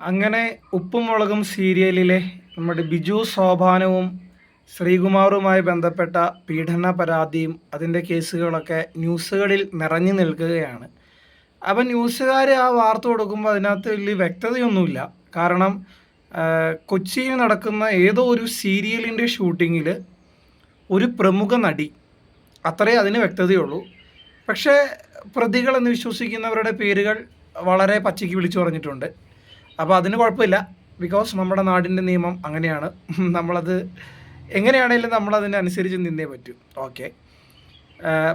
അങ്ങനെ ഉപ്പും മുളകും സീരിയലിലെ നമ്മുടെ ബിജു സോഭാനവും ശ്രീകുമാറുമായി ബന്ധപ്പെട്ട പീഡന പരാതിയും അതിന്റെ കേസുകളൊക്കെ ന്യൂസുകളിൽ നിറഞ്ഞു നിൽക്കുകയാണ്. അപ്പം ന്യൂസുകാർ ആ വാർത്ത കൊടുക്കുമ്പോൾ അതിനകത്ത് വലിയ വ്യക്തതയൊന്നുമില്ല. കാരണം കൊച്ചിയിൽ നടക്കുന്ന ഏതോ ഒരു സീരിയലിന്റെ ഷൂട്ടിങ്ങിൽ ഒരു പ്രമുഖ നടി. അത്രേ അതിന് വ്യക്തതയുള്ളൂ. പക്ഷേ പ്രതികളെന്ന് വിശ്വസിക്കുന്നവരുടെ പേരുകൾ വളരെ പച്ചയ്ക്ക് വിളിച്ചു പറഞ്ഞിട്ടുണ്ട്. അപ്പോൾ അതിന് കുഴപ്പമില്ല. ബിക്കോസ് നമ്മുടെ നാടിന്റെ നിയമം അങ്ങനെയാണ്. നമ്മളത് എങ്ങനെയാണെങ്കിലും നമ്മളതിനനുസരിച്ച് നിന്നേ പറ്റൂ. ഓക്കെ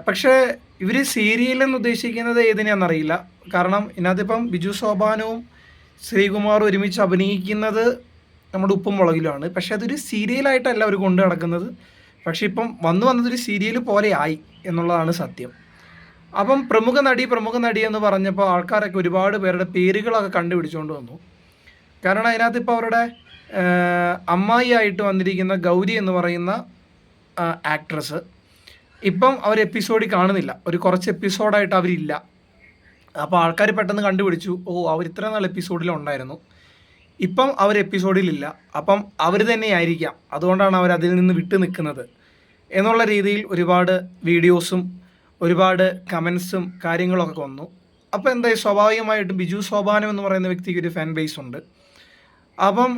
പക്ഷേ ഇവർ സീരിയൽ എന്ന് ഉദ്ദേശിക്കുന്നത് ഏതിനെയാണെന്നറിയില്ല കാരണം ഇതിനകത്തിപ്പം ബിജു സോപാനവും ശ്രീകുമാറും ഒരുമിച്ച് അഭിനയിക്കുന്നത് നമ്മുടെ ഉപ്പും മുളകിലുമാണ്. പക്ഷേ അതൊരു സീരിയലായിട്ടല്ല അവർ കൊണ്ടു നടക്കുന്നത്. പക്ഷേ ഇപ്പം വന്നു വന്നതൊരു സീരിയൽ പോലെ ആയി എന്നുള്ളതാണ് സത്യം. അപ്പം പ്രമുഖ നടി പ്രമുഖ നടി എന്ന് പറഞ്ഞപ്പോൾ ആൾക്കാരൊക്കെ ഒരുപാട് പേരുടെ പേരുകളൊക്കെ കണ്ടുപിടിച്ചുകൊണ്ട് വന്നു. കാരണം അതിനകത്ത് ഇപ്പോൾ അവരുടെ അമ്മായി ആയിട്ട് വന്നിരിക്കുന്ന ഗൗരി എന്ന് പറയുന്ന ആക്ട്രസ് ഇപ്പം അവർ എപ്പിസോഡിൽ കാണുന്നില്ല. ഒരു കുറച്ച് എപ്പിസോഡായിട്ട് അവരില്ല. അപ്പോൾ ആൾക്കാർ പെട്ടെന്ന് കണ്ടുപിടിച്ചു ഓ അവർ ഇത്ര നാൾ എപ്പിസോഡിലുണ്ടായിരുന്നു ഇപ്പം അവർ എപ്പിസോഡിലില്ല അപ്പം അവർ തന്നെയായിരിക്കാം അതുകൊണ്ടാണ് അവർ അതിൽ നിന്ന് വിട്ടു നിൽക്കുന്നത്. എന്നുള്ള രീതിയിൽ ഒരുപാട് വീഡിയോസും ഒരുപാട് കമൻസും കാര്യങ്ങളൊക്കെ വന്നു. അപ്പോൾ എന്തായി? സ്വാഭാവികമായിട്ടും ബിജു സോപാനം എന്ന് പറയുന്ന വ്യക്തിക്ക് ഒരു ഫാൻ ബേസ് ഉണ്ട്. അപ്പം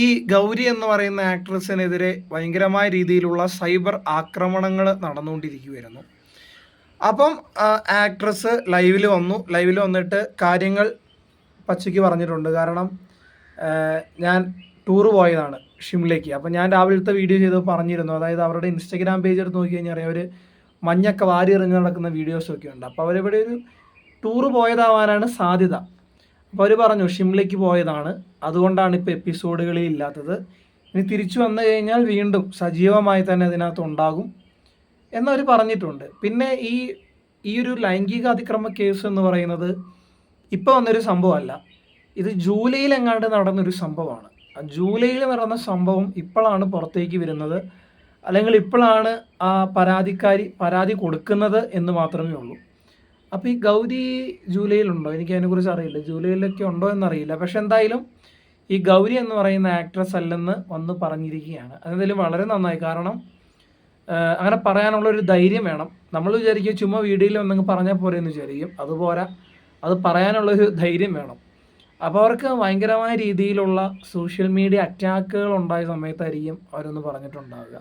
ഈ ഗൗരി എന്ന് പറയുന്ന ആക്ട്രസിനെതിരെ ഭയങ്കരമായ രീതിയിലുള്ള സൈബർ ആക്രമണങ്ങൾ നടന്നുകൊണ്ടിരിക്കുകയായിരുന്നു. അപ്പം ആക്ട്രസ് ലൈവിൽ വന്നു. ലൈവിൽ വന്നിട്ട് കാര്യങ്ങൾ പച്ചയ്ക്ക് പറഞ്ഞിട്ടുണ്ട്. കാരണം ഞാൻ ടൂർ പോയതാണ് ഷിംലേക്ക് അപ്പം ഞാൻ രാവിലത്തെ വീഡിയോ ചെയ്ത് പറഞ്ഞിരുന്നു. അതായത് അവരുടെ ഇൻസ്റ്റഗ്രാം പേജ് എടുത്ത് നോക്കി കഴിഞ്ഞാൽ അറിയാം. അവർ മഞ്ഞൊക്കെ വാരി എറിഞ്ഞ് നടക്കുന്ന വീഡിയോസൊക്കെ ഉണ്ട്. അപ്പോൾ അവരിവിടെ ഒരു ടൂർ പോയതാവാനാണ് സാധ്യത. അപ്പോൾ അവർ പറഞ്ഞു ഷിംലയ്ക്ക് പോയതാണ്. അതുകൊണ്ടാണ് ഇപ്പോൾ എപ്പിസോഡുകളിൽ ഇല്ലാത്തത്. ഇനി തിരിച്ചു വന്നു കഴിഞ്ഞാൽ വീണ്ടും സജീവമായി തന്നെ അതിനകത്ത് ഉണ്ടാകും എന്നവർ പറഞ്ഞിട്ടുണ്ട്. പിന്നെ ഈ ഈ ഒരു ലൈംഗിക അതിക്രമ കേസ് എന്ന് പറയുന്നത് ഇപ്പോൾ വന്നൊരു സംഭവമല്ല. ഇത് ജൂലൈയിൽ എങ്ങാണ്ട് നടന്നൊരു സംഭവമാണ്. ജൂലൈയിൽ നടന്ന സംഭവം ഇപ്പോഴാണ് പുറത്തേക്ക് വരുന്നത്. അല്ലെങ്കിൽ ഇപ്പോഴാണ് ആ പരാതിക്കാരി പരാതി കൊടുക്കുന്നത് എന്ന് മാത്രമേ ഉള്ളൂ. അപ്പോൾ ഈ ഗൗരി ജൂലൈയിലുണ്ടോ? എനിക്ക് അതിനെക്കുറിച്ച് അറിയില്ല. ജൂലൈയിലൊക്കെ ഉണ്ടോ എന്നറിയില്ല. പക്ഷെ എന്തായാലും ഈ ഗൗരി എന്ന് പറയുന്ന ആക്ട്രസ് അല്ലെന്ന് വന്ന് പറഞ്ഞിരിക്കുകയാണ്. അതെന്തായാലും വളരെ നന്നായി. കാരണം അങ്ങനെ പറയാനുള്ള ഒരു ധൈര്യം വേണം. നമ്മൾ വിചാരിക്കും ചുമ്മാ വീഡിയോയിൽ ഒന്നെങ്കിൽ പറഞ്ഞാൽ പോരെ എന്ന് വിചാരിക്കും. അതുപോരാ അത് പറയാനുള്ളൊരു ധൈര്യം വേണം. അപ്പോൾ അവർക്ക് ഭയങ്കരമായ രീതിയിലുള്ള സോഷ്യൽ മീഡിയ അറ്റാക്കുകൾ ഉണ്ടായ സമയത്തായിരിക്കും അവരൊന്ന് പറഞ്ഞിട്ടുണ്ടാവുക.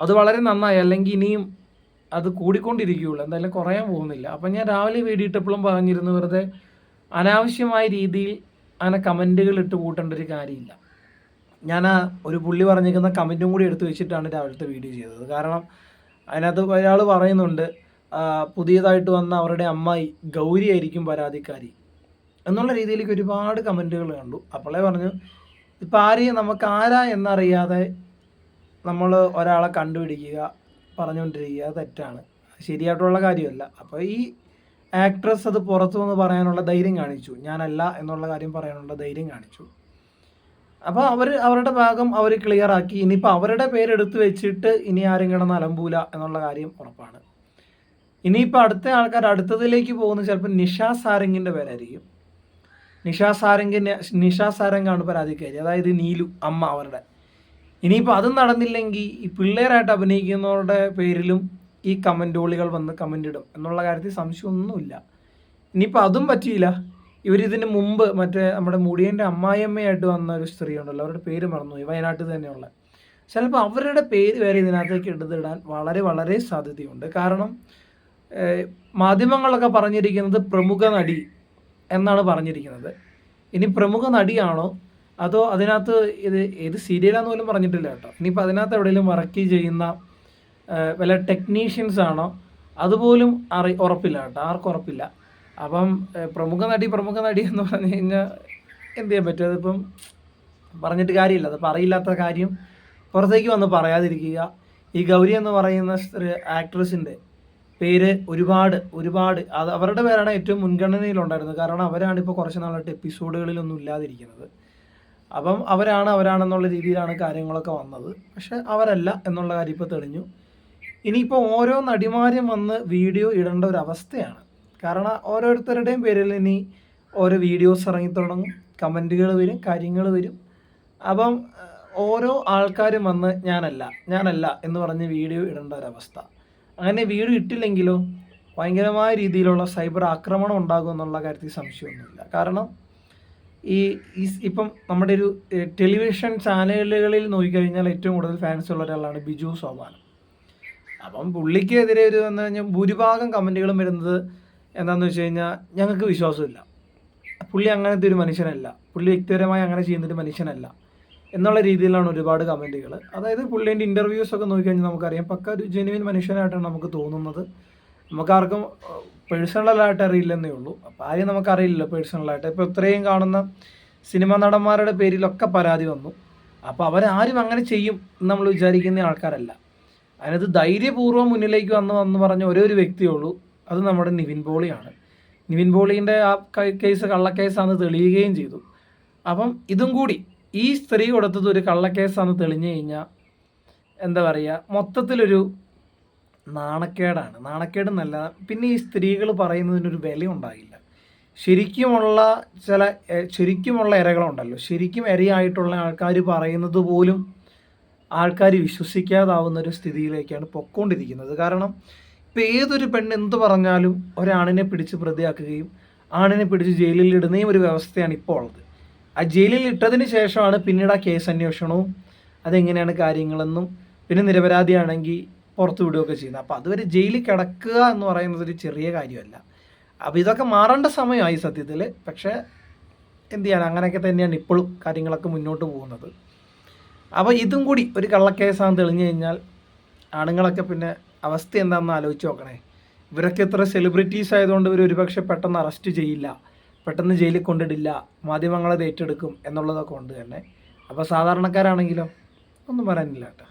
അത് വളരെ നന്നായി. അല്ലെങ്കിൽ ഇനിയും അത് കൂടിക്കൊണ്ടിരിക്കുകയുള്ളൂ. എന്തായാലും കുറയാൻ പോകുന്നില്ല. അപ്പം ഞാൻ രാവിലെ വീഡിയോ ഇട്ടപ്പോഴും പറഞ്ഞിരുന്നു വെറുതെ അനാവശ്യമായ രീതിയിൽ അങ്ങനെ കമന്റുകൾ ഇട്ട് കൂട്ടേണ്ട ഒരു കാര്യമില്ല. ഞാൻ ആ ഒരു പുള്ളി പറഞ്ഞിരിക്കുന്ന കമന്റും കൂടി എടുത്തു വെച്ചിട്ടാണ് രാവിലത്തെ വീഡിയോ ചെയ്തത്. കാരണം അതിനകത്ത് ഒരാൾ പറയുന്നുണ്ട് പുതിയതായിട്ട് വന്ന അവരുടെ അമ്മായി ഗൗരി ആയിരിക്കും പരാതിക്കാരി എന്നുള്ള രീതിയിലേക്ക് ഒരുപാട് കമന്റുകൾ കണ്ടു. അപ്പോളേ പറഞ്ഞു ഇപ്പം ആരെയും നമുക്ക് ആരാ എന്നറിയാതെ നമ്മൾ ഒരാളെ കണ്ടുപിടിക്കുക പറഞ്ഞുകൊണ്ടിരിക്കുക തെറ്റാണ്. ശരിയായിട്ടുള്ള കാര്യമല്ല. അപ്പോൾ ഈ ആക്ട്രസ് അത് പുറത്തു നിന്ന് പറയാനുള്ള ധൈര്യം കാണിച്ചു. ഞാനല്ല എന്നുള്ള കാര്യം പറയാനുള്ള ധൈര്യം കാണിച്ചു. അപ്പോൾ അവർ അവരുടെ ഭാഗം അവർ ക്ലിയർ ആക്കി. ഇനിയിപ്പോൾ അവരുടെ പേരെടുത്ത് വെച്ചിട്ട് ഇനി ആരും കിടന്ന് അലമ്പൂല എന്നുള്ള കാര്യം ഉറപ്പാണ്. ഇനിയിപ്പോൾ അടുത്ത ആൾക്കാർ അടുത്തതിലേക്ക് പോകുന്നത് ചിലപ്പോൾ നിഷ സാരംഗിന്റെ പേരായിരിക്കും. നിഷ സാരംഗിന്റെ നിഷ സാരംഗാണ് പരാതിക്കാരി അതായത് നീലു അമ്മ അവരുടെ. ഇനിയിപ്പോൾ അതും നടന്നില്ലെങ്കിൽ ഈ പിള്ളേരായിട്ട് അഭിനയിക്കുന്നവരുടെ പേരിലും ഈ കമന്റോളികൾ വന്ന് കമന്റ് ഇടും. എന്നുള്ള കാര്യത്തിൽ സംശയമൊന്നുമില്ല. ഇനിയിപ്പോൾ അതും പറ്റിയില്ല. ഇവരിതിന് മുമ്പ് മറ്റേ നമ്മുടെ മുടിയന്റെ അമ്മായിയമ്മയായിട്ട് വന്ന ഒരു സ്ത്രീ ഉണ്ടല്ലോ അവരുടെ പേര് മറന്നു മറന്നുപോയി വയനാട്ടിൽ തന്നെയുള്ള. ചിലപ്പോൾ അവരുടെ പേര് വരെ ഇതിനകത്തേക്ക് എടുത്തിടാൻ വളരെ വളരെ സാധ്യതയുണ്ട്. കാരണം മാധ്യമങ്ങളൊക്കെ പറഞ്ഞിരിക്കുന്നത് പ്രമുഖ നടി എന്നാണ് പറഞ്ഞിരിക്കുന്നത്. ഇനി പ്രമുഖ നടിയാണോ? അതോ അതിനകത്ത് ഇത് ഏത് സീരിയലാന്ന് പോലും പറഞ്ഞിട്ടില്ല കേട്ടോ. ഇനിയിപ്പോൾ അതിനകത്ത് എവിടെയെങ്കിലും വർക്ക് ചെയ്യുന്ന വല്ല ടെക്നീഷ്യൻസ് ആണോ? അതുപോലും അറി ഉറപ്പില്ല കേട്ടോ. ആർക്കും ഉറപ്പില്ല. അപ്പം പ്രമുഖ നടി പ്രമുഖ നടി എന്ന് പറഞ്ഞു കഴിഞ്ഞാൽ എന്ത് ചെയ്യാൻ പറ്റും? അതിപ്പം പറഞ്ഞിട്ട് കാര്യമില്ല. അതിപ്പോൾ അറിയില്ലാത്ത കാര്യം പുറത്തേക്ക് വന്ന് പറയാതിരിക്കുക. ഈ ഗൗരി എന്ന് പറയുന്ന ആക്ട്രസിന്റെ പേര് ഒരുപാട് ഒരുപാട്. അത് അവരുടെ പേരാണ് ഏറ്റവും മുൻഗണനയിലുണ്ടായിരുന്നത്. കാരണം അവരാണ് ഇപ്പോൾ കുറച്ച് നാളായിട്ട് എപ്പിസോഡുകളിലൊന്നും ഇല്ലാതിരിക്കുന്നത്. അപ്പം അവരാണ് അവരാണെന്നുള്ള രീതിയിലാണ് കാര്യങ്ങളൊക്കെ വന്നത്. പക്ഷെ അവരല്ല എന്നുള്ള കാര്യം ഇപ്പോൾ തെളിഞ്ഞു. ഇനിയിപ്പോൾ ഓരോ നടിമാരും വന്ന് വീഡിയോ ഇടേണ്ട ഒരു അവസ്ഥയാണ്. കാരണം ഓരോരുത്തരുടെയും പേരിൽ ഇനി ഓരോ വീഡിയോസ് ഇറങ്ങി തുടങ്ങും കമന്റുകൾ വരും കാര്യങ്ങൾ വരും. അപ്പം ഓരോ ആൾക്കാരും വന്ന് ഞാനല്ല ഞാനല്ല എന്ന് പറഞ്ഞ് വീഡിയോ ഇടേണ്ട ഒരവസ്ഥ അങ്ങനെ വീഡിയോ ഇട്ടില്ലെങ്കിലോ ഭയങ്കരമായ രീതിയിലുള്ള സൈബർ ആക്രമണം ഉണ്ടാകും എന്നുള്ള കാര്യത്തിൽ സംശയമൊന്നുമില്ല. കാരണം ഈ ഇപ്പം നമ്മുടെ ഒരു ടെലിവിഷൻ ചാനലുകളിൽ നോക്കിക്കഴിഞ്ഞാൽ ഏറ്റവും കൂടുതൽ ഫാൻസ് ഉള്ള ഒരാളാണ് ബിജു സോപാനം അപ്പം പുള്ളിക്ക് എതിരെ ഒരു വന്നു കഴിഞ്ഞാൽ ഭൂരിഭാഗം കമന്റുകളും വരുന്നത് എന്താണെന്ന് വെച്ച് കഴിഞ്ഞാൽ ഞങ്ങൾക്ക് വിശ്വാസമില്ല. പുള്ളി അങ്ങനത്തെ ഒരു മനുഷ്യനല്ല. പുള്ളി വ്യക്തിപരമായി അങ്ങനെ ചെയ്യുന്നൊരു മനുഷ്യനല്ല. എന്നുള്ള രീതിയിലാണ് ഒരുപാട് കമന്റുകൾ അതായത് പുള്ളീന്റെ ഇന്റർവ്യൂസ് ഒക്കെ നോക്കിക്കഴിഞ്ഞാൽ നമുക്കറിയാം. പക്ക ഒരു ജെനുവിൻ മനുഷ്യനായിട്ടാണ് നമുക്ക് തോന്നുന്നത്. നമുക്കാർക്കും പേഴ്സണലായിട്ട് അറിയില്ലെന്നേ ഉള്ളൂ. അപ്പോൾ ആരെയും നമുക്കറിയില്ലല്ലോ പേഴ്സണലായിട്ട് ഇപ്പോൾ ഇത്രയും കാണുന്ന സിനിമാ നടന്മാരുടെ പേരിലൊക്കെ പരാതി വന്നു. അപ്പോൾ അവരാരും അങ്ങനെ ചെയ്യും എന്ന് നമ്മൾ വിചാരിക്കുന്ന ആൾക്കാരല്ല. അതിനകത്ത് ധൈര്യപൂർവം മുന്നിലേക്ക് വന്ന് വന്ന് പറഞ്ഞ ഒരേ ഒരു വ്യക്തിയേ ഉള്ളൂ. അത് നമ്മുടെ നിവിൻ പോളിയാണ്. നിവിൻ പോളിന്റെ ആ കേസ് കള്ളക്കേസാണെന്ന് തെളിയുകയും ചെയ്തു. അപ്പം ഇതും കൂടി ഈ സ്ത്രീ കൊടുത്തത് ഒരു കള്ളക്കേസാണെന്ന് തെളിഞ്ഞു കഴിഞ്ഞാൽ എന്താ പറയുക മൊത്തത്തിലൊരു നാണക്കേടാണ്. നാണക്കേടെന്നല്ല പിന്നെ ഈ സ്ത്രീകൾ പറയുന്നതിനൊരു വില ഉണ്ടാകില്ല ശരിക്കുമുള്ള ചില ശരിക്കുമുള്ള ഇരകളുണ്ടല്ലോ. ശരിക്കും ഇരയായിട്ടുള്ള ആൾക്കാർ പറയുന്നത് പോലും ആൾക്കാർ വിശ്വസിക്കാതാവുന്ന ഒരു സ്ഥിതിയിലേക്കാണ് പൊക്കോണ്ടിരിക്കുന്നത്. കാരണം ഇപ്പം ഏതൊരു പെണ്ണ് എന്ത് പറഞ്ഞാലും ഒരാണിനെ പിടിച്ച് പ്രതിയാക്കുകയും ആണിനെ പിടിച്ച് ജയിലിൽ ഇടുന്നതും ഒരു വ്യവസ്ഥയാണ് ഇപ്പോൾ ഉള്ളത്. ആ ജയിലിൽ ഇട്ടതിന് ശേഷമാണ് പിന്നീട് ആ കേസ് അന്വേഷണവും അതെങ്ങനെയാണ് കാര്യങ്ങളെന്നും പിന്നെ നിരപരാധിയാണെങ്കിൽ പുറത്തു വിടുകയൊക്കെ ചെയ്യുന്നത്. അപ്പോൾ അതുവരെ ജയിലിൽ കിടക്കുക എന്ന് പറയുന്നത് ഒരു ചെറിയ കാര്യമല്ല. അപ്പോൾ ഇതൊക്കെ മാറേണ്ട സമയമായി സത്യത്തിൽ പക്ഷേ എന്ത് ചെയ്യാൻ അങ്ങനെയൊക്കെ തന്നെയാണ് ഇപ്പോഴും കാര്യങ്ങളൊക്കെ മുന്നോട്ട് പോകുന്നത്. അപ്പോൾ ഇതും കൂടി ഒരു കള്ളക്കേസാണ് തെളിഞ്ഞു കഴിഞ്ഞാൽ ആണുങ്ങളൊക്കെ പിന്നെ അവസ്ഥ എന്താണെന്ന് ആലോചിച്ച് നോക്കണേ. ഇവരൊക്കെ ഇത്ര സെലിബ്രിറ്റീസ് ആയതുകൊണ്ട് ഇവർ ഒരുപക്ഷെ പെട്ടെന്ന് അറസ്റ്റ് ചെയ്യില്ല പെട്ടെന്ന് ജയിലിൽ കൊണ്ടിടില്ല മാധ്യമങ്ങളത് ഏറ്റെടുക്കും എന്നുള്ളതൊക്കെ ഉണ്ട് തന്നെ. അപ്പോൾ സാധാരണക്കാരാണെങ്കിലും ഒന്നും പറയാനില്ല കേട്ടോ.